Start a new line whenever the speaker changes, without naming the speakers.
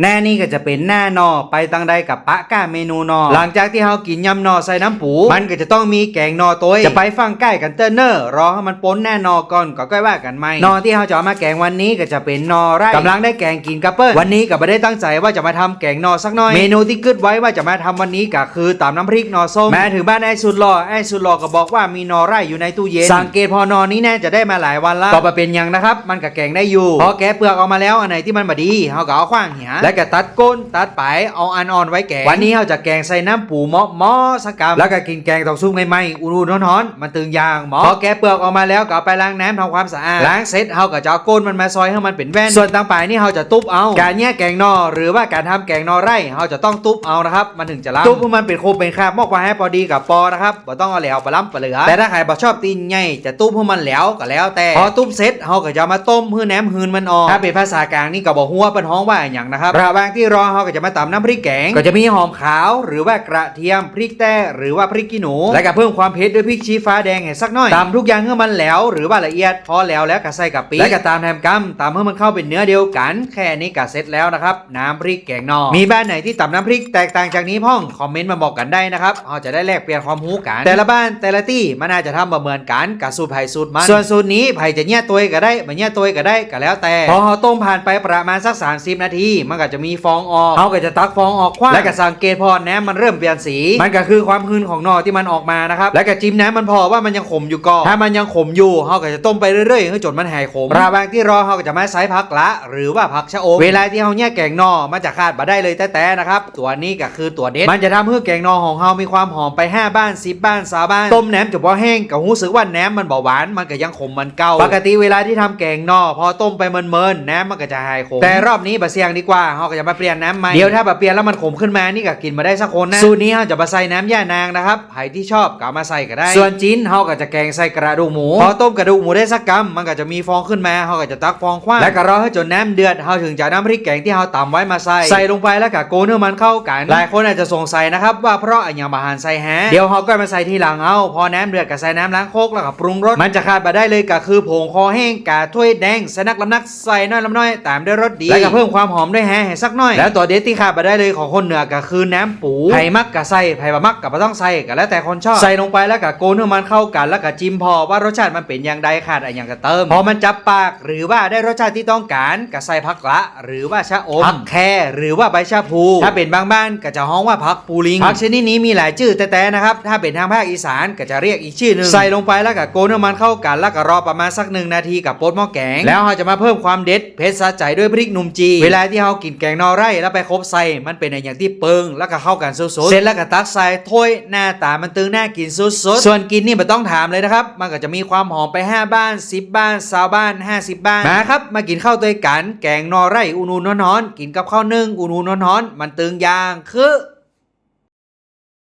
แน่นี่ก็จะเป็นหน้านอไปตังใดกับปะก้าเมนูนอหลังจากที่เฮากินยำนอใส่น้ำปู มันก็จะต้องมีแกงนอตัวจะไปฟังใกล้กันเตอร์เนอร์รอให้มันปนแน่นอก่อนก็ก้อยว่ากันไหมนอที่เฮาจะเอามาแกงวันนี้ก็จะเป็นนอไร่กำลังได้แกงกินกับเปิ้ลวันนี้ก็ไม่ได้ตั้งใจว่าจะมาทำแกงนอสักหน่อย เมนูที่กึดไว้ว่าจะมาทำวันนี้ก็คือตำน้ำพริกนอส้มแม้ถึงบ้านไอ้สุดหล่อไอ้สุดหล่อก็บอกว่ามีนอไร่อยู่ในตู้เย็นสังเกตพอนอนี้แน่จะได้มาหลายวันละก็มาเป็นยังนะครับมันก็แกงได้อยู่พอแกะเปลือกออกมาแล้วอันไหนที่มันบดีเฮาก็เอาขว้างเหียแล้วก็ตัดก้นตัดปลายเอาอันอ่อนไว้แกงวันนี้เฮาจะแกงใส่น้ำปูเมาะเมาะสักกำแล้วก็กินแกงตอกซุ่มใหม่ๆอุ่นๆร้อนๆมันตึงยางหมอพอแกะเปลือกออกมาแล้วก็เอาไปล้างน้ำทำความสะอาดล้างเสร็จเฮาก็จะเอาก้นมันมาซอยให้มันเป็นแว่นส่วนต่างปลายนี่เฮาจะตุบเอาการแยกแกงนอหรือว่าการทำแกงนอไร่เฮาจะต้องตุบเอานะครับมันถึงจะล้ำตุบให้มันเป็นโคมเป็นคราบมอกกว่าให้พอดีกับปอนะครับบ่ต้องเอาแหลวปลาล้ำปลาเหลือแต่ถ้าใครบ่ชอบตีนใหญ่จะตุบให้มันแหลวก็แล้ว แต่พอตุบเสร็จเฮาก็จะเอามาต้มเพื่อแหนมหืนมันออกถ้าเป็นภาษากลางนี่ก็บอกหัวเป็นห้องว่าอย่างนะครับระหว่างที่รอเฮาก็จะมาตำน้ำพริกแกง ก็จะมีหอมขาว หรือว่ากระเทียมพริกแต้หรือว่าพริกขี้หนู และก็เพิ่มความเผ็ดด้วยพริกชี้ฟ้าแดงให้สักหน่อยตำทุกอย่างให้มันแหลวหรือว่าละเอียดพอแล้วแล้วก็ใส่กับปีและก็ตามแทมกัมตำให้มันเข้าเป็นเนื้อเดียวกัน แค่นี้ก็เสร็จแล้วนะครับน้ำพริกแกงนอกมีบ้านไหนที่ตำน้ำพริกแตกต่างจากนี้พ่องคอมเมนต์มาบอกกันได้นะครับเราจะได้แลกเปลี่ยนความรู้กัน แต่ละบ้านแต่ละที่มันอาจจะทำบ่เหมือนกันกับสูตรไผ่สูตรมันส่วนสูตรนี้ไผ่จะเนี่ยตัวก็ได้ไม่เนี่ยตัวก็ได้ก็แล้วแต่พอเราต้มผ่านไปประมาณสัก 30 นาทีมันก็จะมีฟองออกเขาก็จะตักฟองออกคว้าและก็สังเกตพอแหนมมันเริ่มเปลี่ยนสี มันก็คือความหืนของนอที่มันออกมานะครับและก็จิ้มแหนมมันพอว่ามันยังขมอยู่ก่อนถ้ามันยังขมอยู่เขาก็จะต้มไปเรื่อยๆให้จนมันหายขมระหว่างที่รอเขาก็จะมาใส่ผักละ หรือว่าผักชะอมเวลาที่เขาเนี่ยแกงนอมันจะคาดมาได้เลยแต่ๆนะครับตัวนี้ก็คือตัวเด็ดมันจะทำให้แกงนอของเรามีความหอมไป 5 บ้าน 10 บ้านสาบ้านต้มแหนมจะพอแห้งกับหูสึกว่าแหนมมันเบาหวานมันก็ยังขมเหมันเก่าปกติเวลาที่ทำแกงนอพอต้มไปเมินๆแหนมมันก็จะหายขมแต่รอบนี้บะเซียงดีกว่าเขาก็จะมาเปลี่ยนน้ำใหม่เดี๋ยวถ้าบะเปลี่ยนแล้วมันขมขึ้นมานี่ก็กินมาได้สักคนนะสูตรนี้เขาจะมาใส่น้ำย่านางนะครับใครที่ชอบก็เอามาใส่ก็ได้ ส่วนจิ้นเขาก็จะแกงใส่กระดูกหมูพอต้มกระดูกหมูได้สักกำมันก็จะมีฟองขึ้นมาเขาก็จะตักฟองคว้างและก็รอให้จนน้ำเดือดเขาถึงจะเอาน้ำพริกแกงที่เขาตำไว้มาใส่ใส่ลงไปแล้วก็โกนให้มันเข้ากันหลายคนอาจจะสงสัยนะครับว่าเพราะอะไรอย่างบาหารใส่แฮะเดี๋ยวเขาก็มาใส่ทีหลังเอาพอน้ำเดือดก็ใส่น้ำล้างโคกแล้วก็ปรุงรสมันจะขาดไปได้เลยก็คือผงคอแห้งกาถ้วยแดงใส่นักลำนักใส่น้อยลำน้อยตามด้วยรสดีแล้วก็เพิ่มความหอมด้วยแฮะให้สักหน่อย แล้วตัวเด็ดที่ขาดไปได้เลยของคนเหนือก็คือน้ำปูไผ่มักกับใส่ไผ่บะมักกับไม่ต้องใส่ก็แล้วแต่คนชอบใส่ลงไปแล้วก็โกนให้มันเข้ากันแล้วก็จิ้มพอว่ารสชาติมันเป็นอย่างใดขาดอะไรอย่างก็เติมพอมันจับปากหรือว่าได้รสชาติที่ต้องการก็ใส่ผักละ หรือว่าชะอมผักแครหรือว่าใบชะพู ถ้าเป็นบางบ้านก็จะฮ้องว่าผักปูลิงผักชนิดนี้มีหลายชื่อแต่แต่นะครับถ้าเป็นทางภาคอีสานก็จะเรียกอีกชื่อหนึ่งใส่ลงไปแล้วก็โกนให้มันเข้ากันแล้วก็รอประมาณสักหนึ่งนาทีกับโป๊ดหม้อแกง แล้วเราจะมาเพิ่มความเด็ดเผ็ดสะใจด้วยพริกหนุ่มจี เวลาที่เรากินแกงนอไร่แล้วไปคบใส่มันเป็นอย่างที่เปิงแล้วก็เข้ากันสุดๆเสร็จแล้วก็ตักใส่ถ้วยหน้าตามันตึงน่ากินสุดๆส่วนกินนี่ไม่ต้องถามเลยนะครับ มันก็จะมีความหอมไป 5 บ้าน 10 บ้าน20บ้าน 50 บ้านมาครับมากินข้าวตัวยกันแกงนอไร่อูนูนอนๆกินกับข้าวนึ่งอูนูนอนๆมันตึงยางคือ